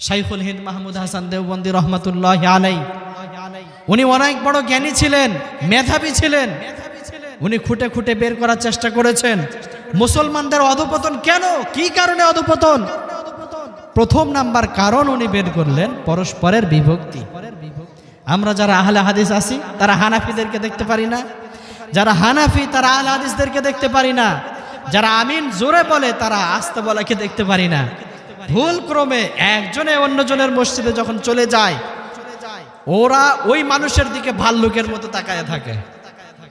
শাইখুল হিন্দ মাহমুদ হাসান দেওবন্দি রহমতুল্লাহ আলাই। উনি অনেক বড় জ্ঞানী ছিলেন, মেধাবী ছিলেন। উনি খুঁটে খুঁটে বের করার চেষ্টা করেছেন। মুসলমানদের অধপতন কেন? কি কারণে অধপতন? প্রথম নাম্বার কারণ উনি বের করলেন পরস্পরের বিভক্তি। আমরা যারা আহলে হাদিস আছি, তারা হানাফিদেরকে দেখতে পারি না। যারা হানাফি, তারা আহলে হাদিসদেরকে দেখতে পারি না। যারা আমিন জোরে বলে, তারা আস্তে বলাকে দেখতে পারি না। ভুল ক্রমে একজনে অন্যজনের মসজিদে যখন চলে যায়, ওরা ওই মানুষের দিকে ভাল্লুকের মতো তাকায় থাকে।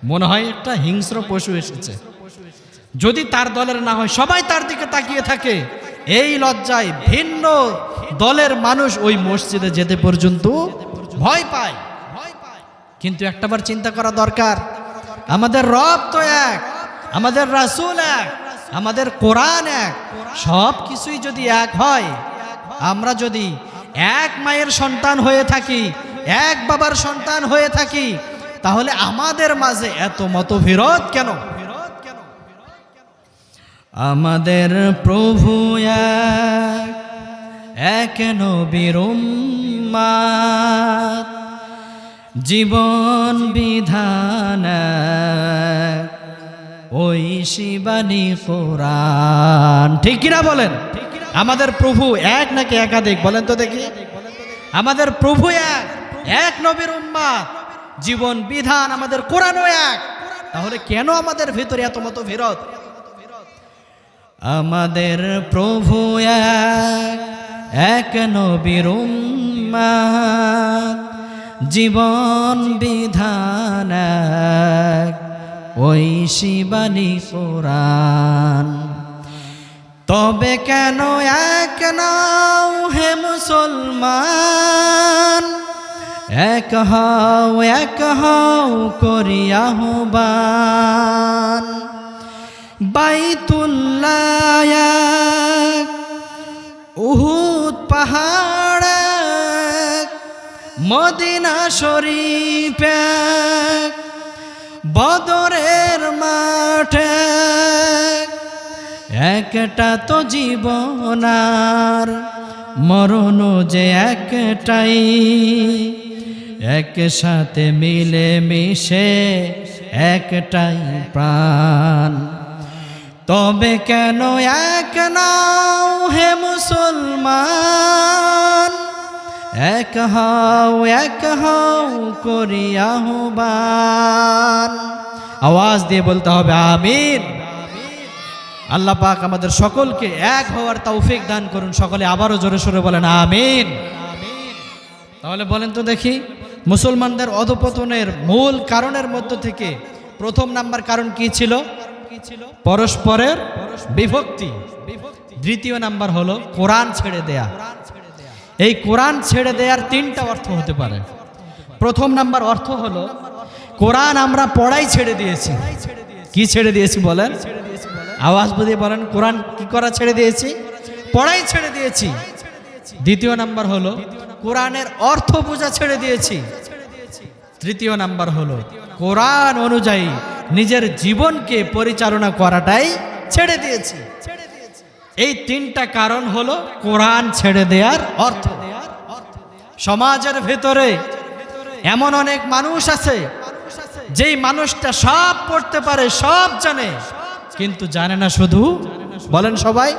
মনে হয় একটা হিংস্র পশু এসেছে। যদি তার দলের না হয়, সবাই তার দিকে তাকিয়ে থাকে। এই লজ্জায় ভিন্ন দলের মানুষ ওই মসজিদে যেতে পর্যন্ত ভয় পায়। কিন্তু একটাবার চিন্তা করা দরকার। আমাদের রব তো এক, আমাদের রাসূল এক আমাদের কোরআন এক সব কিছুই যদি এক হয় আমরা যদি এক মায়ের সন্তান হয়ে থাকি এক বাবার সন্তান হয়ে থাকি তাহলে আমাদের মাঝে এত মতবিরোধ কেন? আমাদের প্রভু এক জীবন বিধান এক, ওই শিবানী কোরআন। ঠিক কিনা বলেন? আমাদের প্রভু এক নাকি একাধিক? বলেন তো দেখি। আমাদের প্রভু এক এক নবীর উম্মাত জীবন বিধান আমাদের কোরআনও এক। তাহলে কেন আমাদের ভিতরে এত মতো বিরোধ আমাদের প্রভু এক এক নবীর উম্মাত, জীবন বিধান এক, ওই শিবানী কোরআন। তবে কেন এক নাও হে মুসলমান? এক হও এক হও করিয়াহবান বাইতুল্লাহ এক, উহুদ পাহাড় মদিনা শরীফ বদরের মাঠে একটা তো জীবনার মরণ যে একটাই, একসাথে মিলে মিশে একটাই প্রাণ। তবে কেন এক নাও হে মুসলমান? এক হও এক হও করিয়াহবান আওয়াজ দিয়ে বলতে হবে, আমিন। আল্লাহ পাক আমাদের সকলকে এক হওয়ার তৌফিক দান করুন। সকলে আবারও জোরে সোরে বলেন, আমিন। তাহলে বলেন তো দেখি, মুসলমানদের অধপতনের মূল কারণের মধ্য থেকে প্রথম নাম্বার কারণ কি ছিল? পরস্পরের বিভক্তি। দ্বিতীয় নাম্বার হলো কোরআন ছেড়ে দেয়া। এই কোরআন ছেড়ে দেওয়ার তিনটা অর্থ হতে পারে। প্রথম নাম্বার অর্থ হলো, কোরআন আমরা পড়াই ছেড়ে দিয়েছি। কি ছেড়ে দিয়েছি বলেন? আওয়াজ বুঝিয়ে বলেন, কোরআন কি করা ছেড়ে দিয়েছি? পড়াই ছেড়ে দিয়েছি। দ্বিতীয় নাম্বার হলো, কোরআনের অর্থ বোঝা ছেড়ে দিয়েছি। তৃতীয় নাম্বার হলো, কোরআন অনুযায়ী নিজের জীবনকে পরিচালনা করাটাই ছেড়ে দিয়েছি। এই তিনটা কারণ হলো কোরআন ছেড়ে দেওয়ার অর্থ। সমাজের ভেতরে এমন অনেক মানুষ আছে, যেই মানুষটা সব পড়তে পারে, সব জানে, কিন্তু জানে না শুধু, বলেন সবাই,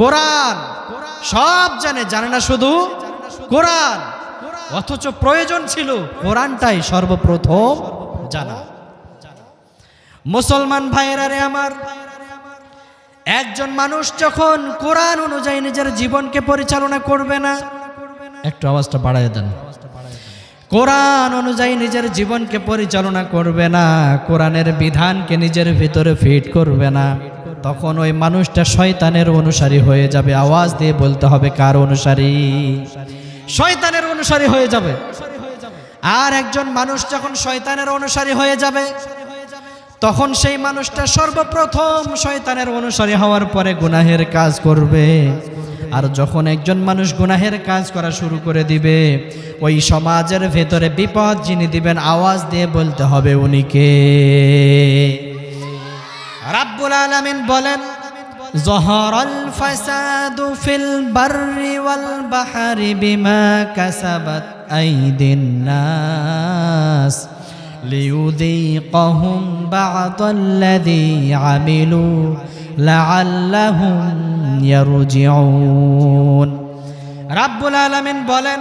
কোরআন। সব জানে জানে না শুধু কোরআন। অথচ প্রয়োজন ছিল কোরআনটাই সর্বপ্রথম জানা। মুসলমান ভাইয়েরা রে আমার একজন মানুষ যখন কোরআন অনুযায়ী নিজের জীবনকে পরিচালনা করবে না, একটু আওয়াজটা বাড়ায় দেন। কোরআন অনুযায়ী নিজের জীবনকে পরিচালনা করবে না, কোরআনের বিধানকে নিজের ভিতরে ফিট করবে না, তখন ওই মানুষটা শয়তানের অনুসারী হয়ে যাবে। আওয়াজ দিয়ে বলতে হবে, কার অনুসারী? শয়তানের অনুসারী হয়ে যাবে। আর একজন মানুষ যখন শয়তানের অনুসারী হয়ে যাবে তখন সেই মানুষটা সর্বপ্রথম শয়তানের অনুসারী হওয়ার পরে গুনাহের কাজ করবে। আর যখন একজন মানুষ গুনাহের কাজ করা শুরু করে দিবে, ওই সমাজের ভেতরে বিপদ যিনি দিবেন, আওয়াজ দিয়ে বলতে হবে উনিকে রাব্বুল আলামিন বলেন, জহরল ফাসাদু ফিল বাররি ওয়াল বাহারি বিমা কাসাবাত আইদিন নাস। লিউদিকহুম বাদাল্লাযী আমিলু লাআল্লাহুম ইয়ারজিউন রাব্বুল আলামিন বলেন,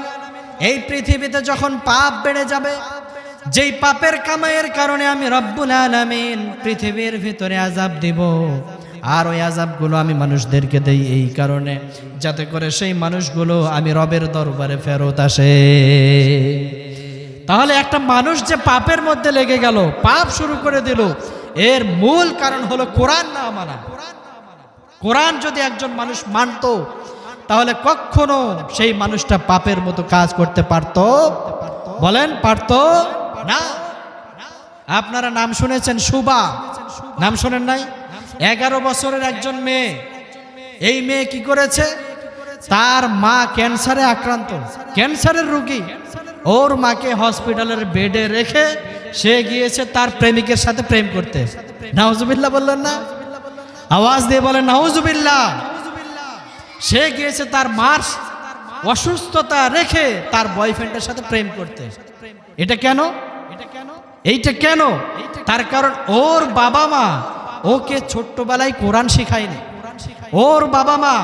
এই পৃথিবীতে যখন পাপ বেড়ে যাবে, যেই পাপের কামাইয়ের কারণে আমি রব্বুল আলামিন পৃথিবীর ভিতরে আজাব দিব, আর ওই আজাবগুলো আমি মানুষদেরকে দেই এই কারণে, যাতে করে সেই মানুষগুলো আমি রবের দরবারে ফেরত আসে। তাহলে একটা মানুষ যে পাপের মধ্যে লেগে গেল, পাপ শুরু করে দিল। এর মূল কারণ হলো কোরআন না মানা। কোরআন যদি একজন মানুষ মানতো, তাহলে কখনো সেই মানুষটা পাপের মতো কাজ করতে পারত? বলেন, পারত না। আপনারা নাম শুনেছেন সুবা? নাম শোনেন নাই? এগারো বছরের একজন মেয়ে। এই মেয়ে কি করেছে? তার মা ক্যান্সারে আক্রান্ত। ক্যান্সারের রোগী। ওর মাকে হসপিটালের বেডে রেখে সে গিয়েছে তার প্রেমিকের সাথে প্রেম করতে। নাউজুবিল্লাহ বললেন না? আওয়াজ দিয়ে বলেন, নাউজুবিল্লাহ। সে গিয়েছে তার মার অসুস্থতা রেখে তার বয়ফ্রেন্ডের সাথে প্রেম করতে। এটা কেন? এইটা কেন? তার কারণ ওর বাবা মা ওকে ছোট্টবেলায় কোরআন শিখায়নি। ওর বাবা মা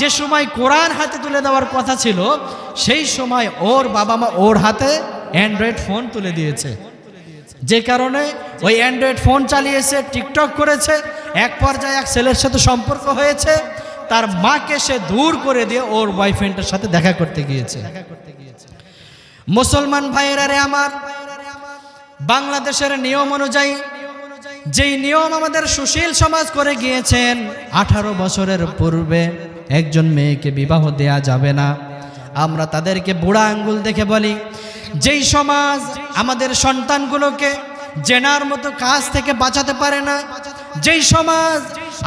যে সময় কোরআন হাতে তুলে দেওয়ার কথা ছিল, সেই সময় ওর বাবা মা ওর হাতে অ্যান্ড্রয়েড ফোন তুলে দিয়েছে। যে কারণে ওই অ্যান্ড্রয়েড ফোন চালিয়েছে, টিকটক করেছে, এক পর্যায়ে এক ছেলের সাথে সম্পর্ক হয়েছে, তার মাকে সে দূর করে দিয়ে ওর বয়ফ্রেন্ডের সাথে দেখা করতে গিয়েছে। মুসলমান ভাইয়েরা রে আমার, বাংলাদেশের নিয়ম অনুযায়ী, যেই নিয়ম আমাদের সুশীল সমাজ করে গিয়েছেন, আঠারো বছরের পূর্বে একজন মেয়েকে বিবাহ দেয়া যাবে না। আমরা তাদেরকে বুড়া আঙ্গুল দেখে বলি, যেই সমাজ আমাদের সন্তানগুলোকে জেনার মতো কাজ থেকে বাঁচাতে পারে না, যেই সমাজ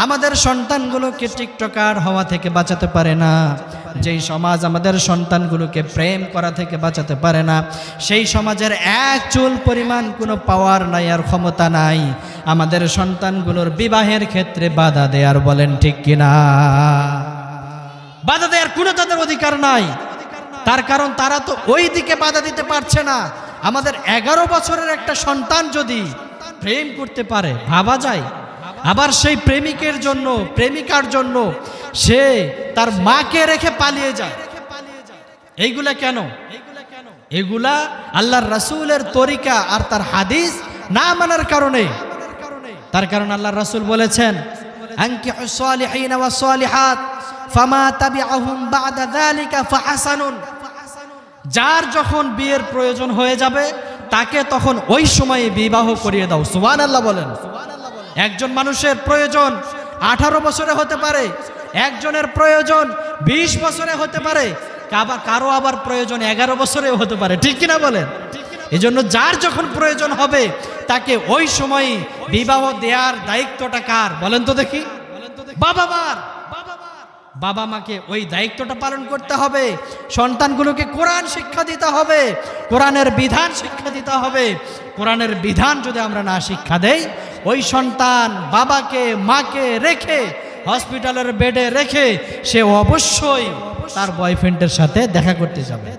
আমাদের সন্তানগুলোকে টিকটকার হওয়া থেকে বাঁচাতে পারে না, যেই সমাজ আমাদের সন্তানগুলোকে প্রেম করা থেকে বাঁচাতে পারে না, সেই সমাজের এক চুল পরিমাণ কোনো পাওয়ার নাই আর ক্ষমতা নাই। আমাদের সন্তানগুলোর বিবাহের ক্ষেত্রে বাধা দেয়ার বলেন ঠিক কিনা? বাধা দেওয়ার কোনো তাদের অধিকার নাই। তার কারণ তারা তো ওই দিকে বাধা দিতে পারছে না। আমাদের এগারো বছরের একটা সন্তান যদি প্রেম করতে পারে, ভাবা যায়। আবার সেই প্রেমিকের জন্য, প্রেমিকার জন্য সে তার মাকে রেখে পালিয়ে যায়। এইগুলা কেন? এগুলা আল্লাহর রাসূলের তরিকা আর তার হাদিস না মানার কারণে। তার কারণ আল্লাহর রাসূল বলেছেন, আনকিহু সালিহিন ওয়া সালিহাত। ফামা যালিকা ফাহাসানুন। যার যখন বিয়ের প্রয়োজন হয়ে যাবে, তাকে তখন ওই সময়ে বিবাহ করিয়ে দাও। সুবহানাল্লাহ বলেন। একজন মানুষের প্রয়োজন আঠারো বছরে হতে পারে, একজনের প্রয়োজন ২০ বছরে হতে পারে, কাবা- কারও আবার প্রয়োজন এগারো বছরেও হতে পারে। ঠিক কিনা বলেন? এই জন্য যার যখন প্রয়োজন হবে, তাকে ওই সময় বিবাহ দেওয়ার দায়িত্বটা কার? বলেন তো দেখি। বাবা মার। বাবা মাকে ওই দায়িত্বটা পালন করতে হবে। সন্তানগুলোকে কোরআন শিক্ষা দিতে হবে। কোরআনের বিধান শিক্ষা দিতে হবে। কোরআনের বিধান যদি আমরা না শিক্ষা দেই, ওই সন্তান বাবাকে, মাকে রেখে, হসপিটালের বেডে রেখে সে অবশ্যই তার বয়ফ্রেন্ডের সাথে দেখা করতে যাবে।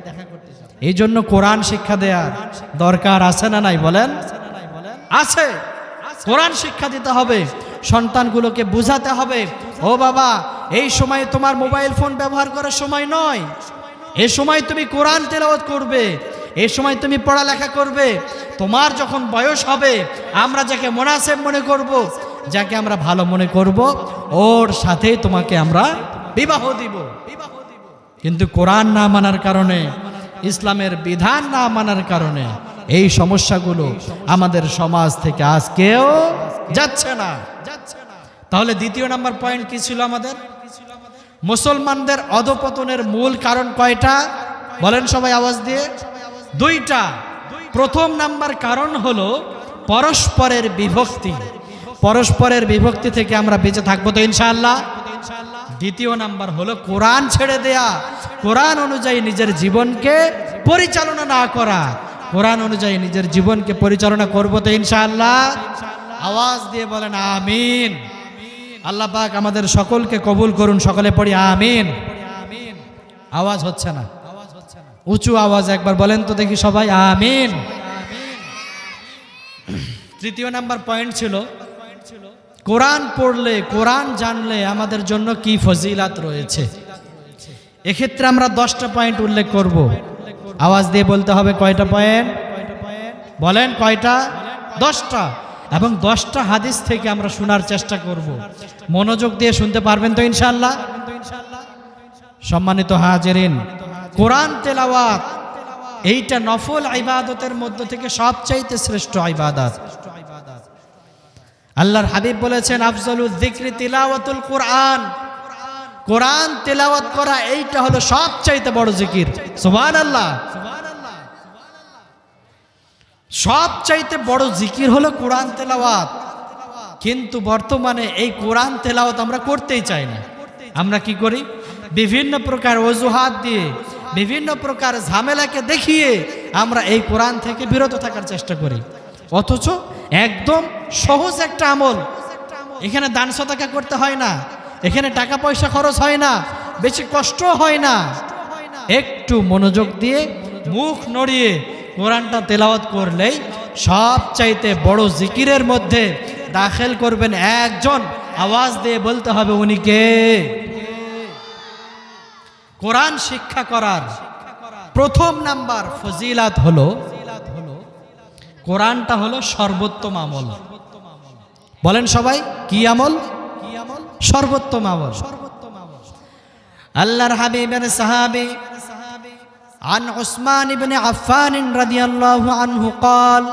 এই জন্য কোরআন শিক্ষা দেওয়ার দরকার আছে না নাই বলেন? আছে। কোরআন শিক্ষা দিতে হবে। সন্তানগুলোকে বুঝাতে হবে। ও বাবা এই সময় তোমার মোবাইল ফোন ব্যবহার করার সময় নয়। এ সময় তুমি কোরআন তেলাওয়াত করবে, এ সময় তুমি পড়ালেখা করবে। তোমার যখন বয়স হবে, আমরা যাকে মোনাসেব মনে করব, যাকে আমরা ভালো মনে করব, ওর সাথে তোমাকে আমরা বিবাহ দিব। কিন্তু কোরআন না মানার কারণে, ইসলামের বিধান না মানার কারণে এই সমস্যাগুলো আমাদের সমাজ থেকে আজকেও যাচ্ছে না। তাহলে দ্বিতীয় নাম্বার পয়েন্ট কি ছিল আমাদের? মুসলমানদের অধপতনের মূল কারণ কয়টা? বলেন সবাই আওয়াজ দিয়ে। দুইটা। প্রথম নাম্বার কারণ হলো পরস্পরের বিভক্তি। পরস্পরের বিভক্তি থেকে আমরা বেঁচে থাকব তো ইনশাআল্লাহ। দ্বিতীয় নাম্বার হলো কোরআন ছেড়ে দেয়া। কোরআন অনুযায়ী নিজের জীবনকে পরিচালনা না করা। কোরআন অনুযায়ী নিজের জীবনকে পরিচালনা করব তো ইনশাআল্লাহ। আওয়াজ দিয়ে বলেন, আমিন। আল্লাহ পাক আমাদের সকলকে কবুল করুন, সকলে পড়ি আমিন। আওয়াজ হচ্ছে না। উঁচু আওয়াজ একবার বলেন তো দেখি সবাই, আমিন। তৃতীয় নাম্বার পয়েন্ট ছিল, কোরআন পড়লে, কোরআন জানলে আমাদের জন্য কি ফজিলাত রয়েছে? এক্ষেত্রে আমরা দশটা পয়েন্ট উল্লেখ করব। আওয়াজ দিয়ে বলতে হবে কয়টা পয়েন্ট? বলেন কয়টা? দশটা। এবং দশটা হাদিস থেকে আমরা শোনার চেষ্টা করব। মনোযোগ দিয়ে শুনতে পারবেন তো ইনশাল্লাহ সম্মানিত হাজেরিন, কোরআন তেলাওয়াত এইটা নফল আইবাদতের মধ্য থেকে সবচাইতে শ্রেষ্ঠ ইবাদত। আল্লাহর হাবিব বলেছেন আফজলুল যিকরি তিলাওয়াতুল কোরআন। কোরআন তেলাওয়াত করা এইটা হলো সবচাইতে বড় জিকির। সোহান সুবহানাল্লাহ। সবচাইতে বড় জিকির হলো কোরআন তেলাওয়াত। কিন্তু বর্তমানে এই কোরআন তেলাওয়াত আমরা করতেই চাই না। আমরা কি করি? বিভিন্ন প্রকার অজুহাত দিয়ে, বিভিন্ন প্রকার ঝামেলাকে দেখিয়ে আমরা এই কোরআন থেকে বিরত থাকার চেষ্টা করি। অথচ একদম সহজ একটা আমল। এখানে দান সতাকা করতে হয় না। এখানে টাকা পয়সা খরচ হয় না। বেশি কষ্ট হয় না। একটু মনোযোগ দিয়ে মুখ নড়িয়ে কোরআনটা তেলাওয়াত করলেই সব চাইতে বড় জিকিরের মধ্যে দাখিল করবেন একজন। আওয়াজ দিয়ে বলতে হবে উনি কে? কোরআন শিক্ষা করার প্রথম নাম্বার ফজিলাত হলো, কোরআনটা হলো সর্বোত্তম আমল। বলেন সবাই কি আমল কি আমল? সর্বোত্তম আমল। আল্লাহর হাবিবের সাহাবী عن عثمان بن عفان رضي الله عنه قال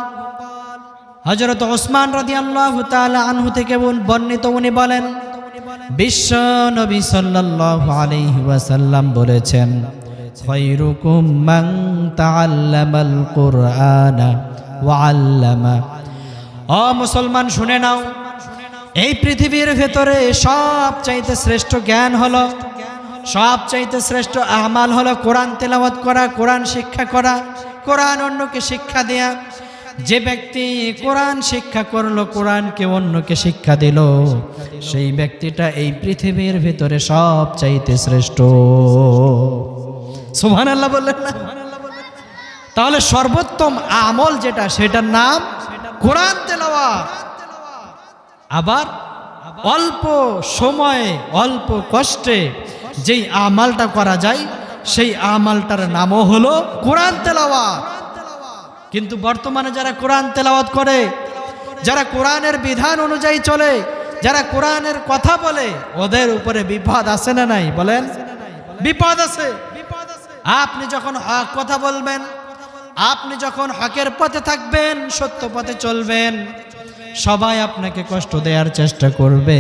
হযরত ওসমান রাদিয়াল্লাহু তাআলা আনহু থেকে বন- বর্ণিত উনি বলেন বিশ্ব নবী সাল্লাল্লাহু আলাইহি ওয়াসাল্লাম বলেছেন খায়রুকুম মান তাআল্লামাল কুরআনা ওয়া আল্লামা ও মুসলমান শুনে নাও এই পৃথিবীর ভেতরে সব চাইতে শ্রেষ্ঠ জ্ঞান হলো সব চাইতে শ্রেষ্ঠ আমাল হলো কোরআন তেলাওয়াত করা, কোরআন শিক্ষা করা, কোরআন অন্যকে শিক্ষা দেয়া। যে ব্যক্তি কোরআন শিক্ষা করল, কোরআনকে অন্যকে শিক্ষা দিল, সেই ব্যক্তিটা এই পৃথিবীর ভেতরে সব চাইতে শ্রেষ্ঠ। সুবহান আল্লাহ বললেন না? তাহলে সর্বোত্তম আমল যেটা, সেটার নাম কোরআন তেলাওয়াত। আবার অল্প সময়ে, অল্প কষ্টে যেই আমালটা করা যায়, সেই আমালটার নামও হলো কোরআন তেলাওয়াত। কিন্তু বর্তমানে যারা কোরআন তেলাওয়াত করে, যারা কোরআনের বিধান অনুযায়ী চলে, যারা কোরআনের কথা বলে, ওদের উপরে বিপদ আছে না নাই? বলেন, বিপদ আছে আপনি যখন হক কথা বলবেন, আপনি যখন হকের পথে থাকবেন, সত্য পথে চলবেন সবাই আপনাকে কষ্ট দেওয়ার চেষ্টা করবে।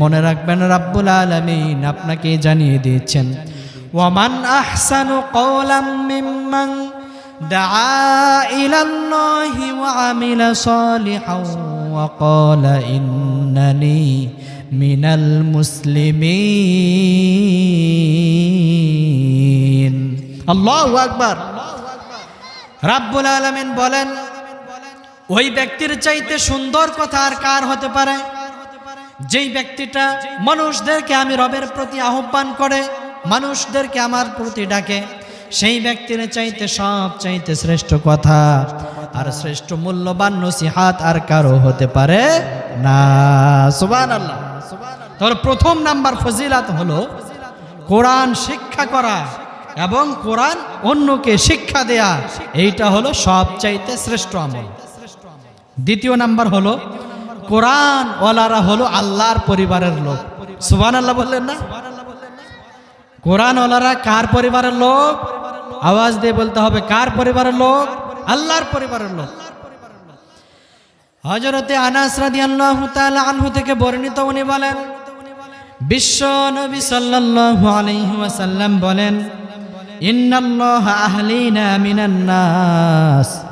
মনে রাখবেন রাব্বুল আলমিন আপনাকে জানিয়ে দিয়েছেন, ওয়ামান আহসানু কওলাম দাআ ইলাল্লাহি ওয়া আমিলা সালিহান ওয়া ক্বালা ইন্নানি মিনাল মুসলিমিন। আল্লাহু আকবার। রাব্বুল আলামিন বলেন ওই ব্যক্তির চাইতে সুন্দর কথা আর কার হতে পারে? যেই ব্যক্তিটা মানুষদেরকে আমি রবের প্রতি আহ্বান করে, মানুষদেরকে আমার প্রতি ডাকে, সেই ব্যক্তির চাইতে সব চাইতে শ্রেষ্ঠ কথা আর শ্রেষ্ঠ মূল্যবান নসিহাত আর কারও হতে পারে না। সুবান আল্লাহ তাহলে প্রথম নাম্বার ফজিলাত হলো কোরআন শিক্ষা করা এবং কোরআন অন্যকে শিক্ষা দেয়া। এইটা হলো সব চাইতে শ্রেষ্ঠ আমল। দ্বিতীয় নাম্বার হলো কোরআন ওয়ালারা হলো আল্লাহর পরিবারের লোক। সুবান আল্লাহ বললেন না? কোরআন ওয়ালারা কার পরিবারের লোক? আওয়াজ দিয়ে বলতে হবে, কার পরিবারের লোক? আল্লাহর পরিবারের লোক। হজরতে আনাস রাদিয়াল্লাহু আনহু থেকে বর্ণিত উনি বলেন, বিশ্ব নবী সাল্লাল্লাহু আলাইহি বলেন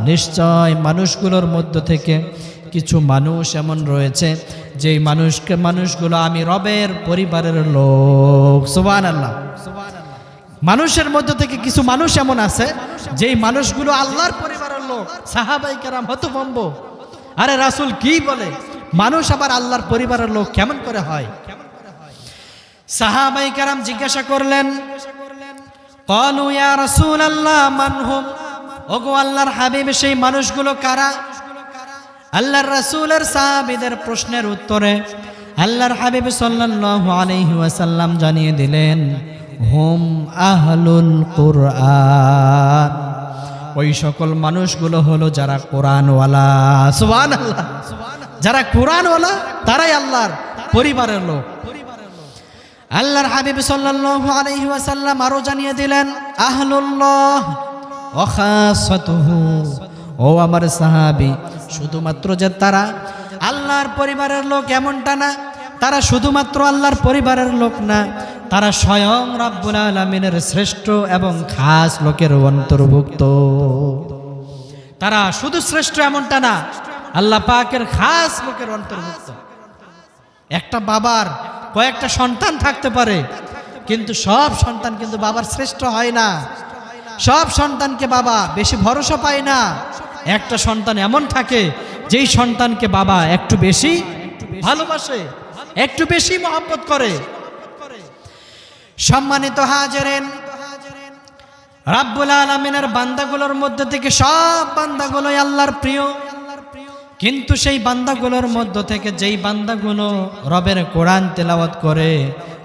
নিশ্চয় মানুষগুলোর মধ্য থেকে কিছু মানুষ এমন রয়েছে, যেই মানুষকে, মানুষগুলো আমি রবের পরিবারের লোক। সুবহানাল্লাহ। মানুষের মধ্য থেকে কিছু মানুষ এমন আছে, যেই মানুষগুলো আল্লাহর পরিবারের লোক। সাহাবাই কেরাম হতভম্ব। আরে রাসুল কি বলে? মানুষ আবার আল্লাহর পরিবারের লোক কেমন করে হয়? সাহাবাই কারাম জিজ্ঞাসা করলেন কলু ইয়া রাসূল আল্লাহ মানহুম ওগো আল্লাহর হাবিব, সেই মানুষগুলো কারা? আল্লাহর রাসূলের সাহাবীদের প্রশ্নের উত্তরে আল্লাহর হাবিব সাল্লাল্লাহু আলাইহি ওয়াসাল্লাম জানিয়ে দিলেন, হুম আহলুল কুরআন। ওই সকল মানুষগুলো হলো যারা কোরআনওয়ালা। সুবহানাল্লাহ। যারা কোরআনওয়ালা, তারাই আল্লাহর পরিবারের লোক। আল্লাহর হাবিব সাল্লাল্লাহু আলাইহি ওয়াসাল্লাম আরও জানিয়ে দিলেন, আহলুল্লাহ ওয়া খাসাতুহু। ও আমার সাহাবী, শুধুমাত্র যে তারা আল্লাহর পরিবারের লোক এমনটা না, তারা শুধুমাত্র আল্লাহর পরিবারের লোক না, তারা স্বয়ং রাব্বুল আলামিনের শ্রেষ্ঠ এবং খাস লোকের অন্তর্ভুক্ত। তারা শুধু শ্রেষ্ঠ এমনটা না, আল্লাহ পাকের খাস লোকের অন্তর্ভুক্ত। একটা বাবার কয়েকটা সন্তান থাকতে পারে, কিন্তু সব সন্তান কিন্তু বাবার শ্রেষ্ঠ হয় না। সব সন্তানকে বাবা বেশি ভরসা পায় না। একটা সন্তান এমন থাকে, যেই সন্তানকে বাবা একটু বেশি ভালোবাসে, একটু বেশি মহব্বত করে। সম্মানিত হাজারেন, রাব্বুল আলমিনের বান্দাগুলোর মধ্যে থেকে সব বান্দাগুলোই আল্লাহর প্রিয়। কিন্তু সেই বান্দাগুলোর মধ্য থেকে যেই বান্দাগুলো রবের কোরআন তেলাওয়াত করে,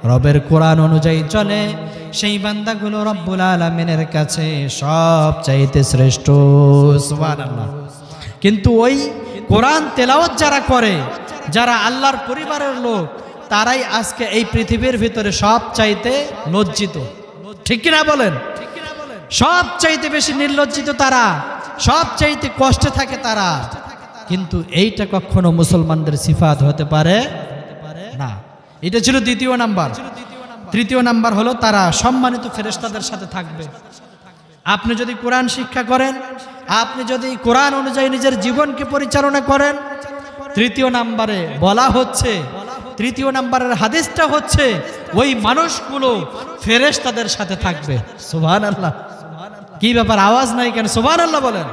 রবের কোরআন অনুযায়ী চলে, সেই বান্দাগুলো রব্বুল আলমিনের কাছে সব চাইতে শ্রেষ্ঠ কিন্তু ওই কোরআন তেলাওয়াত যারা করে, যারা আল্লাহর পরিবারের লোক, তারাই আজকে এই পৃথিবীর ভিতরে সব চাইতে লজ্জিত। ঠিক কিনা বলেন? সব চাইতে বেশি নির্লজ্জিত তারা সব চাইতে কষ্টে থাকে তারা। কিন্তু এইটা কখনো মুসলমানদের সিফাত হতে পারে না। এটা ছিল দ্বিতীয় নাম্বার। তৃতীয় নাম্বার হলো তারা সম্মানিত ফেরেশতাদের সাথে থাকবে। আপনি যদি কোরআন শিক্ষা করেন, আপনি যদি কোরআন অনুযায়ী নিজের জীবনকে পরিচালনা করেন, তৃতীয় নাম্বারে বলা হচ্ছে, তৃতীয় নাম্বারের হাদিসটা হচ্ছে, ওই মানুষগুলো ফেরেশতাদের সাথে থাকবে। সুবহানাল্লাহ। কি ব্যাপার, আওয়াজ নাই কেন? সুবহানাল্লাহ বলেন।